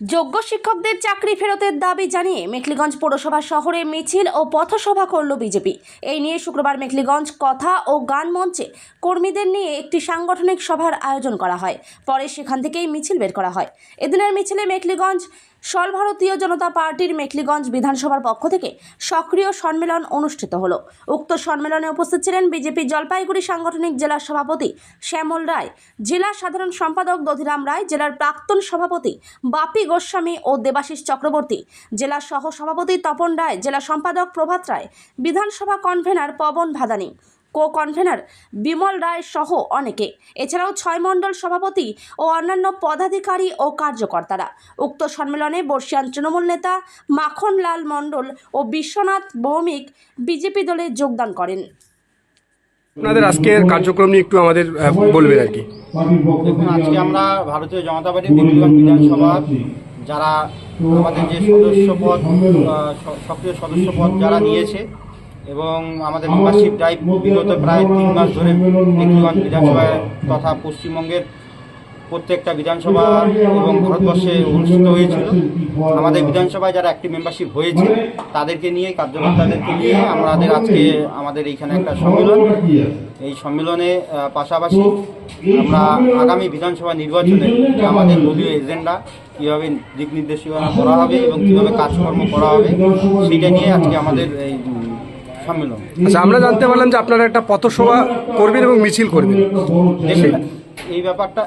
যোগ্য শিক্ষকদের চাকরি ফেরতের দাবি জানিয়ে মেখলিগঞ্জ পৌরসভা শহরে মিছিল ও পথসভা করল বিজেপি। এই নিয়ে শুক্রবার মেখলিগঞ্জ কথা ও গান মঞ্চে কর্মীদের নিয়ে একটি সাংগঠনিক সভার আয়োজন করা হয়। পরে সেখান থেকেই মিছিল বের করা হয়। এদিনের মিছিলে মেখলিগঞ্জ সর্বভারতীয় জনতা পার্টির মেখলিগঞ্জ বিধানসভার পক্ষ থেকে সক্রিয় সম্মেলন অনুষ্ঠিত হলো। উক্ত সম্মেলনে উপস্থিত ছিলেন বিজেপি জলপাইগুড়ি সাংগঠনিক জেলা সভাপতি শ্যামল রায়, জেলা সাধারণ সম্পাদক দধিরাম রায়, জেলার প্রাক্তন সভাপতি বাপি গোস্বামী ও দেবাশিস চক্রবর্তী, জেলা সহ সভাপতি তপন রায়, জেলা সম্পাদক প্রভাত রায়, বিধানসভা convener Pawan Bhadani co convener Bimal Roy সহ অনেকে। এছাড়াও ছয় মণ্ডল সভাপতি ও অন্যান্য পদাধিকারী ও কার্যকর্তারা। উক্ত সম্মেলনে বর্ষিয়ান তৃণমূল নেতা মাখনলাল মণ্ডল ও বিশ্বনাথ ভৌমিক বিজেপি দলে যোগদান করেন। আপনাদের আজকের কার্যক্রম নিয়ে একটু আমাদের বলবেন আর কি। দেখুন, আজকে আমরা ভারতীয় জনতা পার্টি বিভিন্ন বিধানসভার যারা আমাদের যে সদস্য পদ সক্রিয় সদস্য পদ যারা নিয়েছে এবং আমাদের মেম্বারশিপ ড্রাইভ বিগত প্রায় তিন মাস ধরে বিধানসভায় তথা পশ্চিমবঙ্গের প্রত্যেকটা বিধানসভা এবং ভারতবর্ষে অনুষ্ঠিত হয়েছিল। আমাদের বিধানসভায় যারা একটি মেম্বারশিপ হয়েছে তাদেরকে নিয়ে কার্যকর্তাদেরকে নিয়ে আমাদের আজকে আমাদের এইখানে একটা সম্মেলন। এই সম্মেলনে পাশাপাশি আমরা আগামী বিধানসভা নির্বাচনে আমাদের দলীয় এজেন্ডা কীভাবে দিক নির্দেশনা করা হবে এবং কীভাবে কাজকর্ম করা হবে সেটা নিয়ে আজকে আমাদের এই সম্মেলন। আচ্ছা আমরা জানতে পারলাম যে আপনারা একটা পথসভা করবেন এবং মিছিল করবেন। এই ব্যাপারটা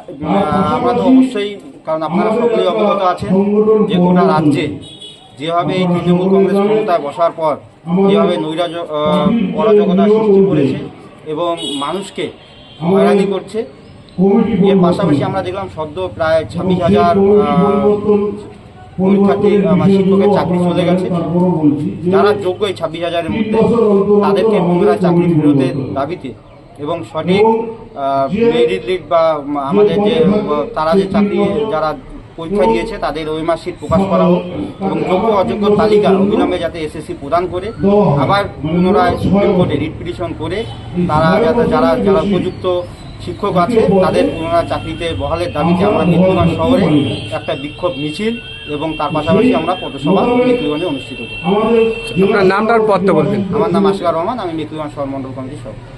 আমরা তো অবশ্যই, কারণ আপনারা সকলেই অবগত আছেন যে গোটা রাজ্যে যেভাবে এই তৃণমূল কংগ্রেস ক্ষমতায় বসার পর যেভাবে নৈরাজ অরাজকতা সৃষ্টি করেছে এবং মানুষকে হয়রানি করছে, এর পাশাপাশি আমরা দেখলাম সদ্য প্রায় ছাব্বিশ হাজার পরীক্ষার্থী বা শিক্ষকের চাকরি চলে গেছে। যারা যোগ্য এই ছাব্বিশ হাজারের মধ্যে, তাদেরকে পুনরায় চাকরি ফেরতের দাবিতে এবং সঠিক মেরিট লিড বা আমাদের যে তারা যে চাকরি যারা পরীক্ষা দিয়েছে তাদের ওই মার্কশিট প্রকাশ করা হোক এবং যোগ্য অযোগ্য তালিকা অবিলম্বে যাতে এসএসসি প্রদান করে আবার পুনরায় সুপ্রিম কোর্টে রিট পিটিশন করে তারা যাতে যারা যারা উপযুক্ত শিক্ষক আছে তাদের পুনরায় চাকরিতে বহালের দাবিতে আমরা মেদিনীগঞ্জ শহরে একটা বিক্ষোভ মিছিল এবং তার পাশাপাশি আমরা পথসভা মেদিনীগঞ্জে অনুষ্ঠিত করি আপনার নামটা আর পদটা বলবেন। আমার নাম আশিকার রহমান আমি মেদিনীগঞ্জ শহর মন্ডল কমিটির সভাপতি।